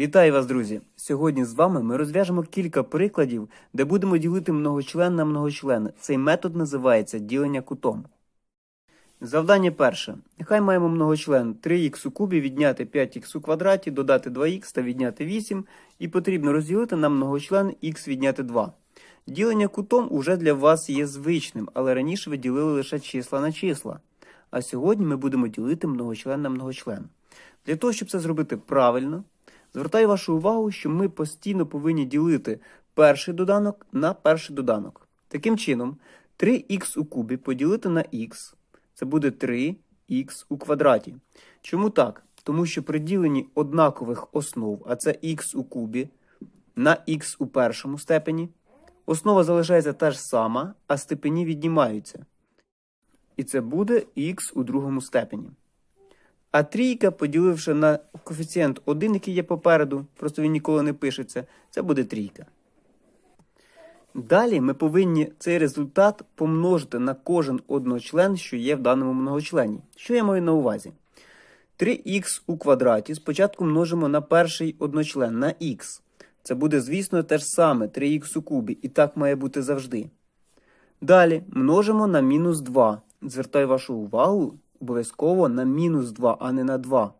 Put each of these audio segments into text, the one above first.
Вітаю вас, друзі! Сьогодні з вами ми розв'яжемо кілька прикладів, де будемо ділити многочлен на многочлен. Цей метод називається ділення кутом. Завдання перше. Нехай маємо многочлен 3х у кубі відняти 5х у квадраті, додати 2х та відняти 8, і потрібно розділити на многочлен х відняти 2. Ділення кутом уже для вас є звичним, але раніше ви ділили лише числа на числа. А сьогодні ми будемо ділити многочлен на многочлен. Для того, щоб це зробити правильно, звертаю вашу увагу, що ми постійно повинні ділити перший доданок на перший доданок. Таким чином, 3х у кубі поділити на х це буде 3х у квадраті. Чому так? Тому що при діленні однакових основ, а це х у кубі, на х у першому степені, основа залишається та ж сама, а степені віднімаються. І це буде х у другому степені. А трійка, поділивши на коефіцієнт 1, який є попереду, просто він ніколи не пишеться, це буде трійка. Далі ми повинні цей результат помножити на кожен одночлен, що є в даному многочлені. Що я маю на увазі? 3х у квадраті спочатку множимо на перший одночлен на х. Це буде, звісно, те ж саме 3х у кубі, і так має бути завжди. Далі множимо на мінус 2. Звертаю вашу увагу обов'язково на мінус 2, а не на 2.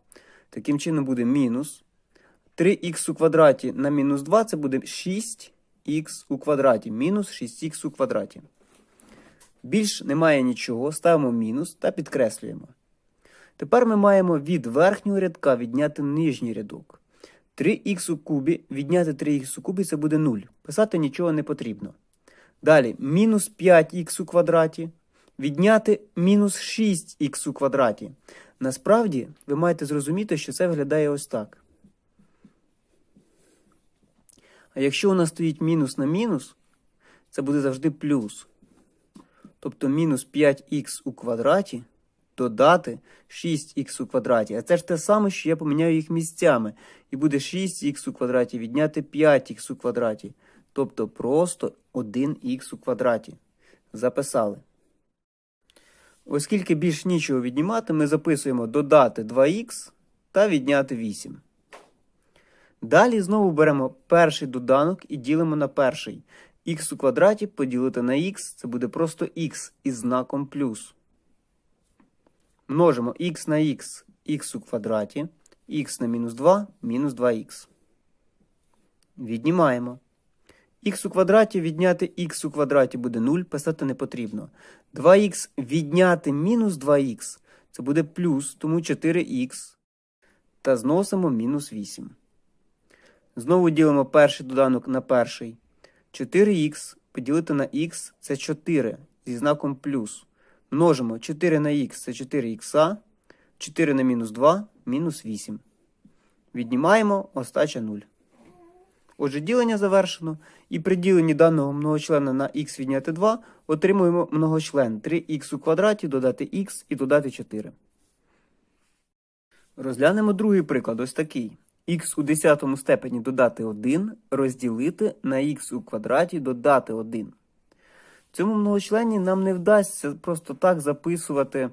Таким чином буде мінус. 3х у квадраті на мінус 2 це буде 6х у квадраті. Мінус 6х у квадраті. Більш немає нічого, ставимо мінус та підкреслюємо. Тепер ми маємо від верхнього рядка відняти нижній рядок. 3х у кубі відняти 3х у кубі це буде 0. Писати нічого не потрібно. Далі мінус 5х у квадраті відняти мінус 6х у квадраті. Насправді, ви маєте зрозуміти, що це виглядає ось так. А якщо у нас стоїть мінус на мінус, це буде завжди плюс. Тобто мінус 5х у квадраті додати 6х у квадраті. А це ж те саме, що я поміняю їх місцями. І буде 6х у квадраті відняти 5х у квадраті. Тобто просто 1х у квадраті. Записали. Оскільки більш нічого віднімати, ми записуємо додати 2х та відняти 8. Далі знову беремо перший доданок і ділимо на перший. х у квадраті поділити на х це буде просто х із знаком плюс. Множимо х на х х у квадраті, х на мінус 2 мінус 2х. Віднімаємо. Х у квадраті відняти х у квадраті буде 0, писати не потрібно. 2х відняти мінус 2х це буде плюс, тому 4х. Та зносимо мінус 8. Знову ділимо перший доданок на перший. 4х поділити на х це 4 зі знаком плюс. Множимо 4 на х це 4х, 4 на мінус 2 мінус 8. Віднімаємо остача 0. Отже, ділення завершено. І при діленні даного многочлена на х відняти 2 отримуємо многочлен 3х у квадраті додати х і додати 4. Розглянемо другий приклад, ось такий. х у 10 степені додати 1 розділити на х у квадраті додати 1. В цьому многочлені нам не вдасться просто так записувати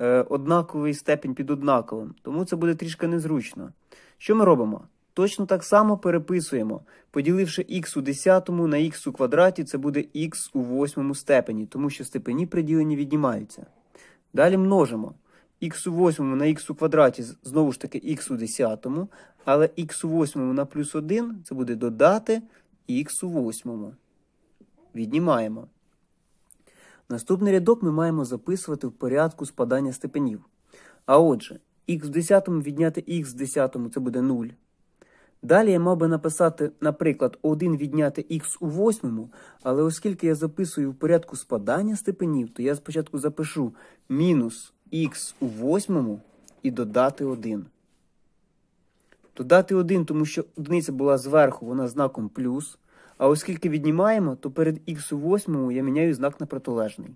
е, однаковий степень під однаковим, тому це буде трішки незручно. Що ми робимо? Точно так само переписуємо. Поділивши х у 10 на х у квадраті, це буде х у 8 степені, тому що степені при діленні віднімаються. Далі множимо х у 8 на х у квадраті, знову ж таки х у 10, але х у 8 на плюс 1 це буде додати х у 8. Віднімаємо. Наступний рядок ми маємо записувати в порядку спадання степенів. А отже, х в 10 відняти х в 10 це буде 0. Далі я мав би написати, наприклад, 1 відняти х у 8, але оскільки я записую в порядку спадання степенів, то я спочатку запишу мінус х у 8 і додати 1. Додати 1, тому що одиниця була зверху, вона знаком плюс. А оскільки віднімаємо, то перед х у 8 я міняю знак на протилежний.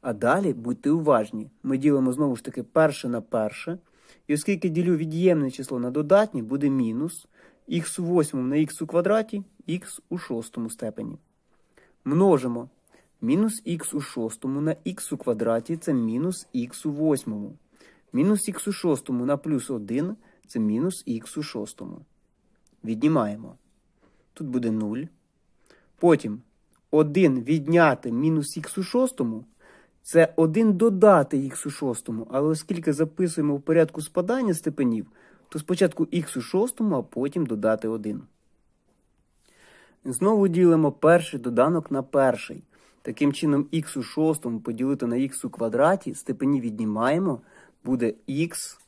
А далі будьте уважні. Ми ділимо знову ж таки перше на перше. І оскільки ділю від'ємне число на додатнє, буде мінус х у 8 на х у квадраті, х у шостому степені. Множимо мінус х у шостому на х у квадраті це мінус х у восьмому. Мінус х у шостому на плюс 1 це мінус х у шостому. Віднімаємо. Тут буде 0. Потім 1 відняти мінус х у шостому. Це 1 додати х у шостому. Але оскільки записуємо в порядку спадання степенів, то спочатку х у шостому, а потім додати 1. Знову ділимо перший доданок на перший. Таким чином, х у шостому поділити на х у квадраті, степені віднімаємо, буде х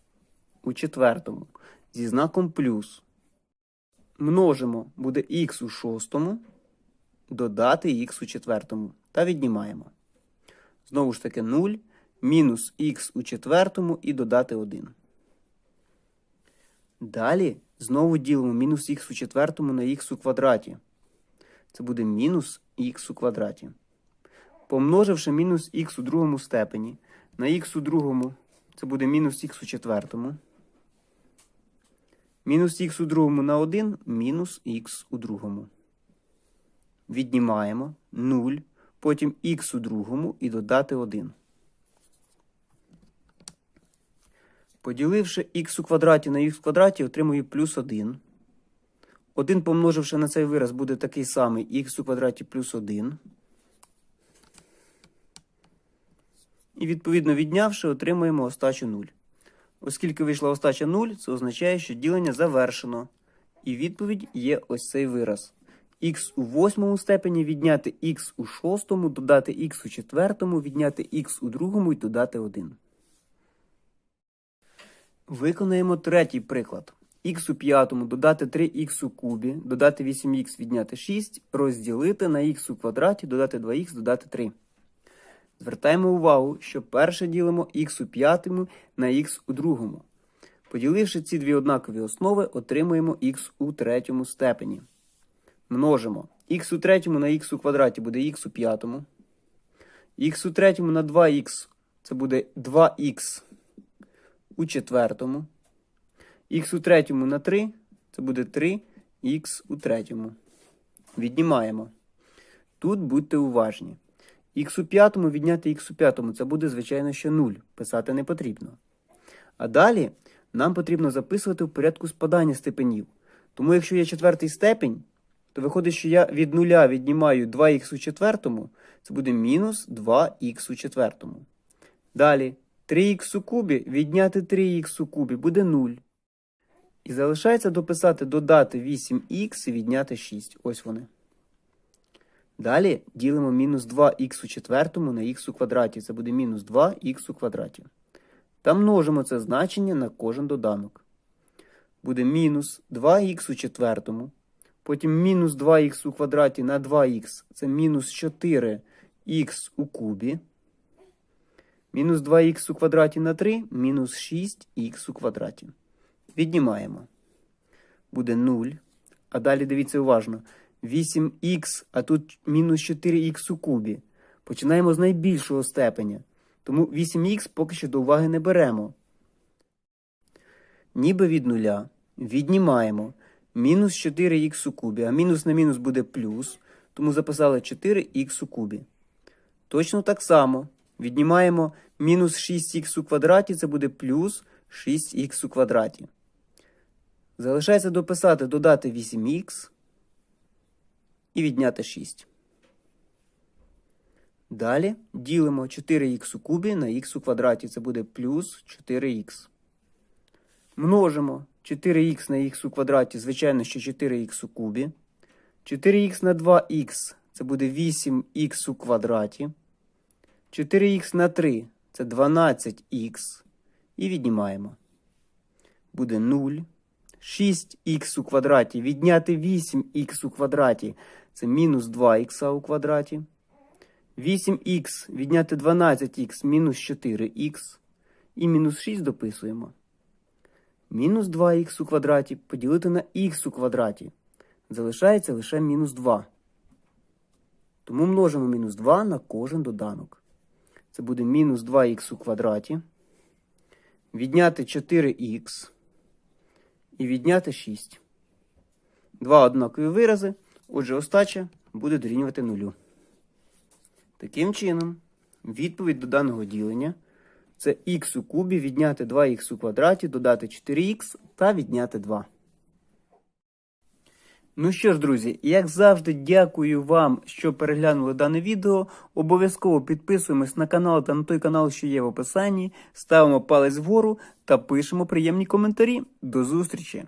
у четвертому зі знаком плюс. Множимо буде х у шостому, додати х у четвертому та віднімаємо. Знову ж таки 0, мінус х у четвертому і додати 1. Далі знову ділимо мінус х у четвертому на х у квадраті. Це буде мінус х у квадраті. Помноживши мінус х у другому степені на х у другому, це буде мінус х у четвертому. Мінус х у другому на 1, мінус х у другому. Віднімаємо 0, потім х у другому і додати 1. Поділивши х у квадраті на х в квадраті, отримую плюс 1. 1 помноживши на цей вираз буде такий самий х у квадраті плюс 1. І відповідно віднявши, отримуємо остачу 0. Оскільки вийшла остача 0, це означає, що ділення завершено. І відповідь є ось цей вираз. Х у восьмому степені відняти х у шостому, додати х у четвертому, відняти х у другому і додати 1. Виконаємо третій приклад. х у п'ятому додати 3х у кубі, додати 8х відняти 6, розділити на х у квадраті, додати 2х, додати 3. Звертаємо увагу, що перше ділимо х у п'ятому на х у другому. Поділивши ці дві однакові основи, отримуємо х у третьому степені. Множимо х у третьому на х у квадраті буде х у п'ятому. х у третьому на 2х це буде 2х у четвертому. х у третьому на 3 це буде 3х у третьому. Віднімаємо. Тут будьте уважні. Х у п'ятому відняти х у п'ятому це буде, звичайно, що 0. Писати не потрібно. А далі нам потрібно записувати в порядку спадання степенів. Тому якщо є четвертий степень, то виходить, що я від нуля віднімаю 2х у четвертому, це буде мінус 2х у четвертому. Далі 3х у кубі відняти 3х у кубі буде 0. І залишається дописати додати 8х і відняти 6. Ось вони. Далі ділимо мінус 2х у четвертому на х у квадраті. Це буде мінус 2х у квадраті. Та множимо це значення на кожен доданок. Буде мінус 2х у четвертому. Потім мінус 2х у квадраті на 2х. Це мінус 4х у кубі. Мінус 2х у квадраті на 3, мінус 6х у квадраті. Віднімаємо. Буде 0. А далі дивіться уважно. 8х, а тут мінус 4х у кубі. Починаємо з найбільшого степеня. Тому 8х поки що до уваги не беремо. Ніби від нуля віднімаємо мінус 4х у кубі, а мінус на мінус буде плюс, тому записали 4х у кубі. Точно так само віднімаємо мінус 6х у квадраті, це буде плюс 6х у квадраті. Залишається дописати додати 8х і відняти 6. Далі ділимо 4х у кубі на х у квадраті. Це буде плюс 4х. Множимо 4х на х у квадраті, звичайно, що 4х у кубі. 4х на 2х це буде 8х у квадраті. 4х на 3 це 12х. І віднімаємо. Буде 0. 6х у квадраті відняти 8х у квадраті це мінус 2х у квадраті. 8х відняти 12х мінус 4х. І мінус 6 дописуємо. Мінус 2х у квадраті поділити на х у квадраті. Залишається лише мінус 2. Тому множимо мінус 2 на кожен доданок. Це буде мінус 2х у квадраті. Відняти 4х і відняти 6. Два однакові вирази. Отже, остача буде дорівнювати нулю. Таким чином, відповідь до даного ділення це х у кубі відняти 2х у квадраті, додати 4х та відняти 2. Ну що ж, друзі, як завжди, дякую вам, що переглянули дане відео. Обов'язково підписуємось на канал та на той канал, що є в описанні, ставимо палець вгору та пишемо приємні коментарі. До зустрічі!